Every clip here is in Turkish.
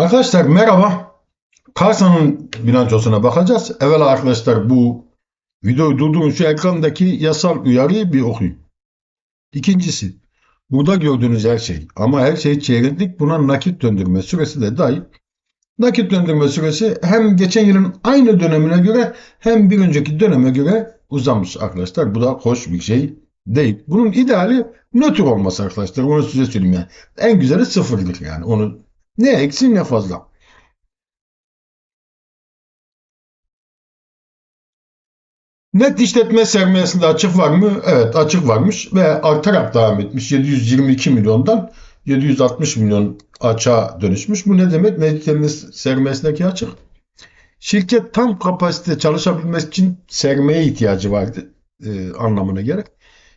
Arkadaşlar merhaba. Karsa'nın bilançosuna bakacağız. Evvela arkadaşlar bu videoyu durdurun şu ekrandaki yasal uyarıyı bir okuyun. İkincisi burada gördüğünüz her şey ama her şey çeyreklik buna nakit döndürme süresi de dahil. Nakit döndürme süresi hem geçen yılın aynı dönemine göre hem bir önceki döneme göre uzamış arkadaşlar. Bu da hoş bir şey değil. Bunun ideali nötr olması arkadaşlar. Onu size söyleyeyim yani. En güzeli sıfırdır yani. Onu ne eksi ne fazla. Net işletme sermayesinde açık var mı? Evet açık varmış ve artarak devam etmiş. 722 milyondan 760 milyon açığa dönüşmüş. Bu ne demek? Net işletme sermayesindeki açık. Şirket tam kapasite çalışabilmesi için sermaye ihtiyacı vardı e, anlamına gelir.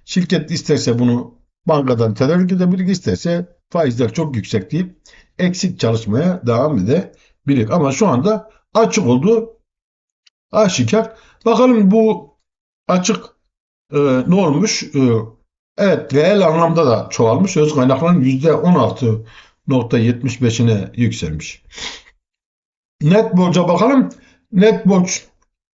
Şirket isterse bunu bankadan tedarik edebilir, isterse faizler çok yüksek deyip eksik çalışmaya devam edebilir. Ama şu anda açık olduğu aşikar. Bakalım bu açık e, ne olmuş? E, evet reel anlamda da çoğalmış. Öz kaynakların %16.75'ine yükselmiş. Net borca bakalım. Net borç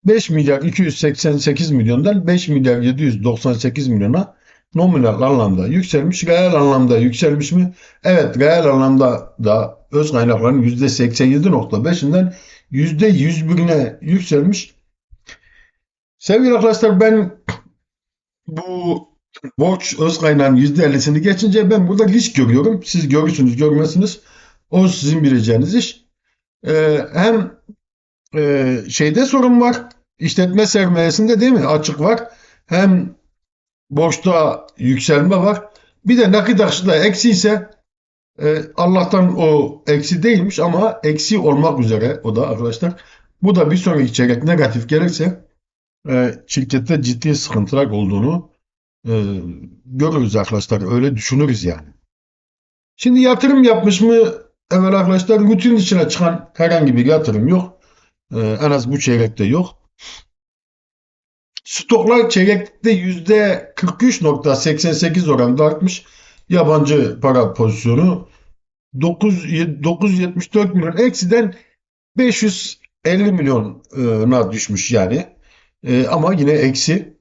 5 milyar 288 milyondan 5 milyar 798 milyona nominal anlamda yükselmiş. Reel anlamda yükselmiş mi? Evet reel anlamda da öz kaynakların %87.5'inden %101'ine yükselmiş. Sevgili arkadaşlar ben bu borç öz kaynağın %50'sini geçince ben burada risk görüyorum. Siz görürsünüz görmezsiniz. O sizin bileceğiniz iş. Ee, hem e, şeyde sorun var. İşletme sermayesinde değil mi? Açık var. Hem borçta yükselme var. Bir de nakit akışında eksi ise e, Allah'tan o eksi değilmiş ama eksi olmak üzere o da arkadaşlar. Bu da bir sonraki çeyrek negatif gelirse e, şirkette ciddi sıkıntılar olduğunu e, görürüz arkadaşlar. Öyle düşünürüz yani. Şimdi yatırım yapmış mı? Evet arkadaşlar rutin içine çıkan herhangi bir yatırım yok. E, en az bu çeyrekte yok. Stoklar çeyrekte %43.88 oranında artmış. Yabancı para pozisyonu 9, 974 milyon eksiden 550 milyona düşmüş yani. E, ama yine eksi.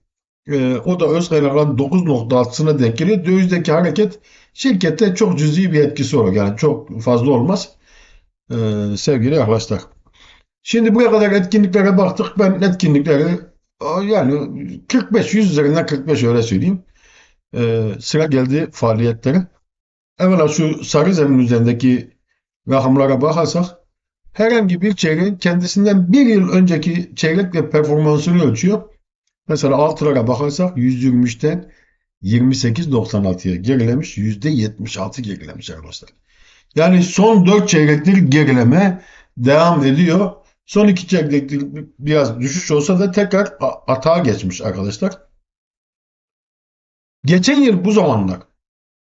E, o da öz kaynakların 9.6'sına denk geliyor. Dövizdeki hareket şirkette çok cüzi bir etkisi olur. Yani çok fazla olmaz. E, sevgili arkadaşlar. Şimdi buraya kadar etkinliklere baktık. Ben etkinlikleri yani 45 100 üzerinden 45 öyle söyleyeyim. Ee, sıra geldi faaliyetlere. Evvela şu sarı zemin üzerindeki rakamlara bakarsak herhangi bir çeyreğin kendisinden bir yıl önceki çeyrekle performansını ölçüyor. Mesela altılara bakarsak 123'ten 28.96'ya gerilemiş. %76 gerilemiş arkadaşlar. Yani son 4 çeyrektir gerileme devam ediyor. Son iki çeyrekte biraz düşüş olsa da tekrar atağa geçmiş arkadaşlar. Geçen yıl bu zamanlar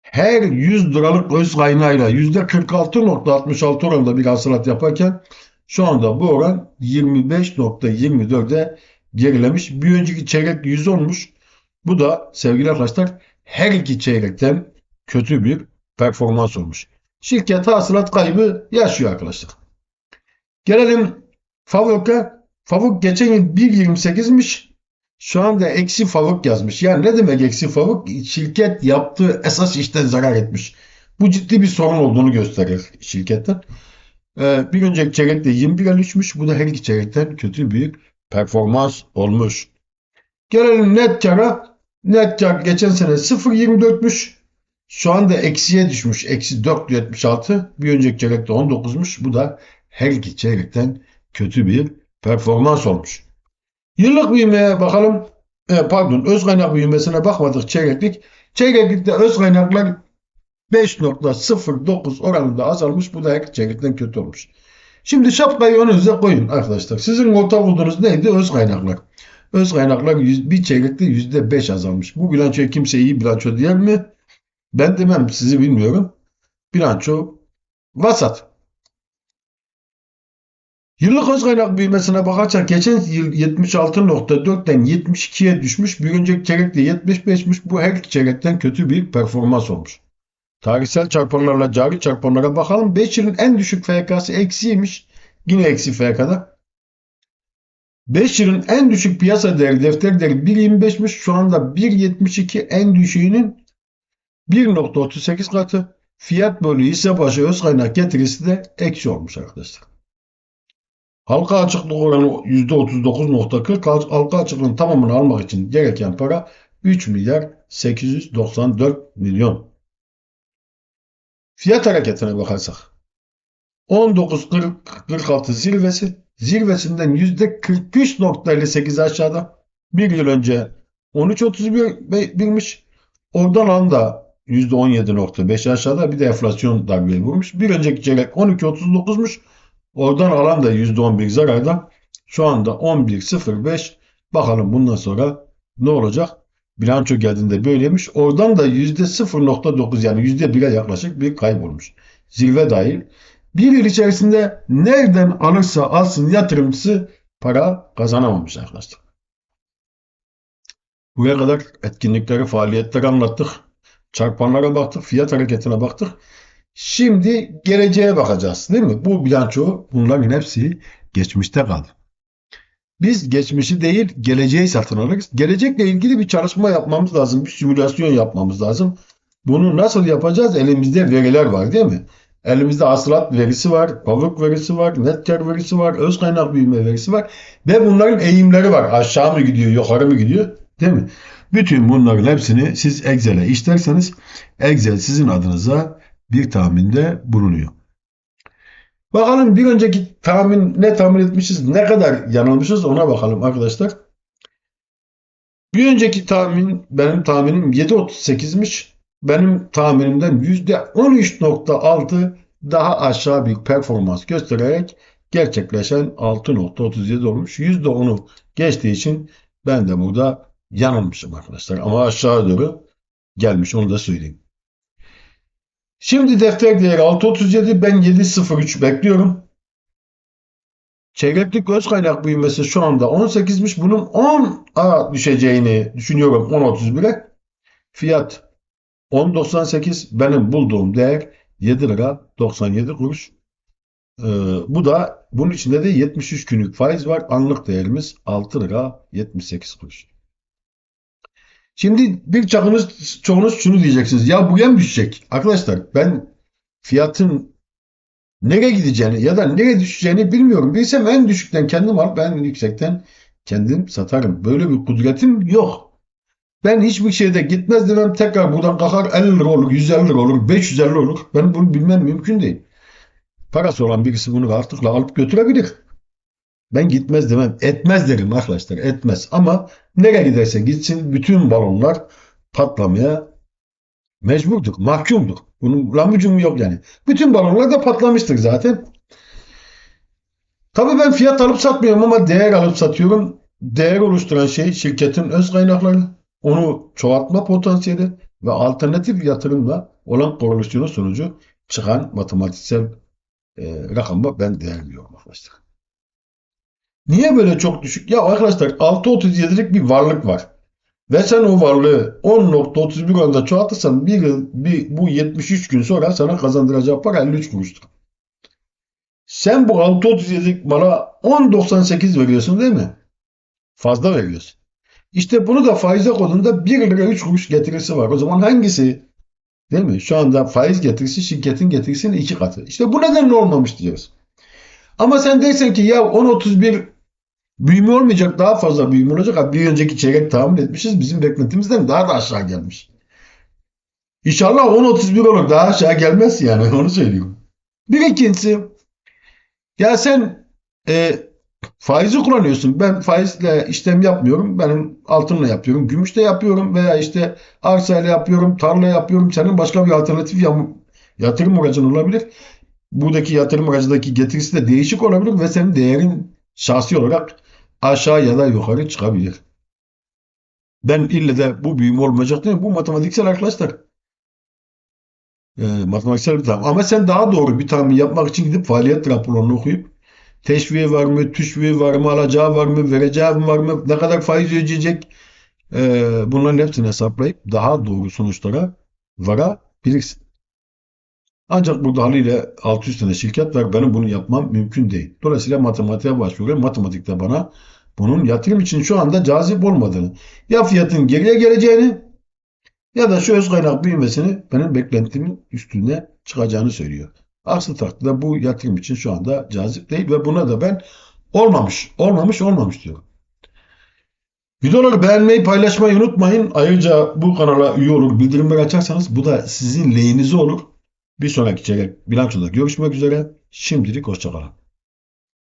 her 100 liralık öz kaynağıyla %46.66 oranında bir hasılat yaparken şu anda bu oran 25.24'e gerilemiş. Bir önceki çeyrek 100 olmuş. Bu da sevgili arkadaşlar her iki çeyrekten kötü bir performans olmuş. Şirket hasılat kaybı yaşıyor arkadaşlar. Gelelim Favok'a. Favok geçen yıl 1.28'miş. Şu anda eksi favok yazmış. Yani ne demek eksi favok? Şirket yaptığı esas işten zarar etmiş. Bu ciddi bir sorun olduğunu gösterir şirketten. Ee, bir önceki çeyrekte 21'e düşmüş. Bu da her iki çeyrekten kötü bir performans olmuş. Gelelim net kara. Net kar geçen sene 0.24'müş. Şu anda eksiye düşmüş. Eksi 4.76. Bir önceki çeyrekte 19'muş. Bu da her iki çeyrekten kötü bir performans olmuş. Yıllık büyümeye bakalım. E, pardon öz kaynak büyümesine bakmadık çeyreklik. Çeyreklikte öz kaynaklar 5.09 oranında azalmış. Bu da çeyrekten kötü olmuş. Şimdi şapkayı önünüze koyun arkadaşlar. Sizin ortak bulduğunuz neydi? Öz kaynaklar. Öz kaynaklar yüz, bir çeyrekte %5 azalmış. Bu bilançoya kimse iyi bilanço diyer mi? Ben demem sizi bilmiyorum. Bilanço vasat. Yıllık öz kaynak büyümesine bakarsak geçen yıl 76.4'ten 72'ye düşmüş. Bir önceki çeyrekte 75'miş. Bu her iki çeyrekten kötü bir performans olmuş. Tarihsel çarpanlarla cari çarpanlara bakalım. 5 yılın en düşük FK'sı eksiymiş. Yine eksi FK'da. 5 yılın en düşük piyasa değeri defter değeri 1.25'miş. Şu anda 1.72 en düşüğünün 1.38 katı. Fiyat bölü hisse başı öz kaynak getirisi de eksi olmuş arkadaşlar. Halka açıklık oranı %39.40. Halka açıklığın tamamını almak için gereken para 3 milyar 894 milyon. Fiyat hareketine bakarsak 19.46 zirvesi zirvesinden %43.58 aşağıda. Bir yıl önce 13.31 birmiş. Oradan anda %17.5 aşağıda bir de enflasyon darbeyi vurmuş. Bir önceki çeyrek 12.39'muş. Oradan alan da %11 zararda. Şu anda 11.05. Bakalım bundan sonra ne olacak? Bilanço geldiğinde böyleymiş. Oradan da %0.9 yani %1'e yaklaşık bir kaybolmuş. Zirve dahil. Bir yıl içerisinde nereden alırsa alsın yatırımcısı para kazanamamış arkadaşlar. Buraya kadar etkinlikleri, faaliyetleri anlattık. Çarpanlara baktık, fiyat hareketine baktık. Şimdi geleceğe bakacağız değil mi? Bu bilanço bunların hepsi geçmişte kaldı. Biz geçmişi değil geleceği satın alırız. Gelecekle ilgili bir çalışma yapmamız lazım. Bir simülasyon yapmamız lazım. Bunu nasıl yapacağız? Elimizde veriler var değil mi? Elimizde hasılat verisi var, pavuk verisi var, net kar verisi var, öz kaynak büyüme verisi var. Ve bunların eğimleri var. Aşağı mı gidiyor, yukarı mı gidiyor? Değil mi? Bütün bunların hepsini siz Excel'e işlerseniz Excel sizin adınıza bir tahminde bulunuyor. Bakalım bir önceki tahmin ne tahmin etmişiz, ne kadar yanılmışız ona bakalım arkadaşlar. Bir önceki tahmin, benim tahminim 7.38'miş. Benim tahminimden %13.6 daha aşağı bir performans göstererek gerçekleşen 6.37 olmuş. %10'u geçtiği için ben de burada yanılmışım arkadaşlar. Ama aşağı doğru gelmiş onu da söyleyeyim. Şimdi defter değeri 6.37 ben 7.03 bekliyorum. Çeyreklik öz kaynak büyümesi şu anda 18'miş. Bunun 10'a düşeceğini düşünüyorum 10.31'e. Fiyat 10.98 benim bulduğum değer 7 lira 97 kuruş. Ee, bu da bunun içinde de 73 günlük faiz var. Anlık değerimiz 6 lira 78 kuruş. Şimdi bir çoğunuz, çoğunuz şunu diyeceksiniz. Ya bu yem düşecek. Arkadaşlar ben fiyatın nereye gideceğini ya da nereye düşeceğini bilmiyorum. Bilsem en düşükten kendim alıp en yüksekten kendim satarım. Böyle bir kudretim yok. Ben hiçbir şeyde gitmez demem tekrar buradan kalkar 50 lira olur, 150 lira olur, 550 lira olur. Ben bunu bilmem mümkün değil. Parası olan birisi bunu rahatlıkla alıp götürebilir. Ben gitmez demem. Etmez derim arkadaşlar. Etmez. Ama nereye giderse gitsin bütün balonlar patlamaya mecburdur. Mahkumdur. Bunun lamucumu yok yani. Bütün balonlar da patlamıştır zaten. Tabii ben fiyat alıp satmıyorum ama değer alıp satıyorum. Değer oluşturan şey şirketin öz kaynakları, onu çoğaltma potansiyeli ve alternatif yatırımla olan korelasyonu sonucu çıkan matematiksel e, rakama ben değer veriyorum arkadaşlar. Niye böyle çok düşük? Ya arkadaşlar 6.37'lik bir varlık var. Ve sen o varlığı 10.31 oranında çoğaltırsan bir, yıl- bir, bu 73 gün sonra sana kazandıracağı para 53 kuruştur. Sen bu 6.37'lik mala 10.98 veriyorsun değil mi? Fazla veriyorsun. İşte bunu da faize koyduğunda 1 lira 3 kuruş getirisi var. O zaman hangisi? Değil mi? Şu anda faiz getirisi şirketin getirisinin iki katı. İşte bu nedenle olmamış diyoruz. Ama sen dersen ki ya 10.31 büyüme olmayacak daha fazla büyüme olacak. Bir önceki çeyrek tahmin etmişiz. Bizim beklentimizden daha da aşağı gelmiş. İnşallah 10.31 olur. Daha aşağı gelmez yani. Onu söylüyorum. Bir ikincisi ya sen e, faizi kullanıyorsun. Ben faizle işlem yapmıyorum. Benim altınla yapıyorum. Gümüşle yapıyorum veya işte arsayla yapıyorum. Tarla yapıyorum. Senin başka bir alternatif yatırım aracın olabilir. Buradaki yatırım aracındaki getirisi de değişik olabilir ve senin değerin şahsi olarak aşağı ya da yukarı çıkabilir. Ben ille de bu büyüme olmayacak değil mi? Bu matematiksel arkadaşlar. E, matematiksel bir tahmin. Ama sen daha doğru bir tahmin yapmak için gidip faaliyet raporunu okuyup teşviği var mı, tüşviği var mı, alacağı var mı, vereceği var mı, ne kadar faiz ödeyecek e, bunların hepsini hesaplayıp daha doğru sonuçlara varabilirsin. Ancak burada haliyle 600 tane şirket var. Benim bunu yapmam mümkün değil. Dolayısıyla matematiğe başvuruyorum. Matematikte bana bunun yatırım için şu anda cazip olmadığını, ya fiyatın geriye geleceğini ya da şu öz kaynak büyümesini benim beklentimin üstüne çıkacağını söylüyor. Aksi takdirde bu yatırım için şu anda cazip değil ve buna da ben olmamış, olmamış, olmamış diyorum. Videoları beğenmeyi, paylaşmayı unutmayın. Ayrıca bu kanala üye olur, bildirimleri açarsanız bu da sizin lehinize olur. Bir sonraki çeyrek bilançoda görüşmek üzere. Şimdilik hoşçakalın.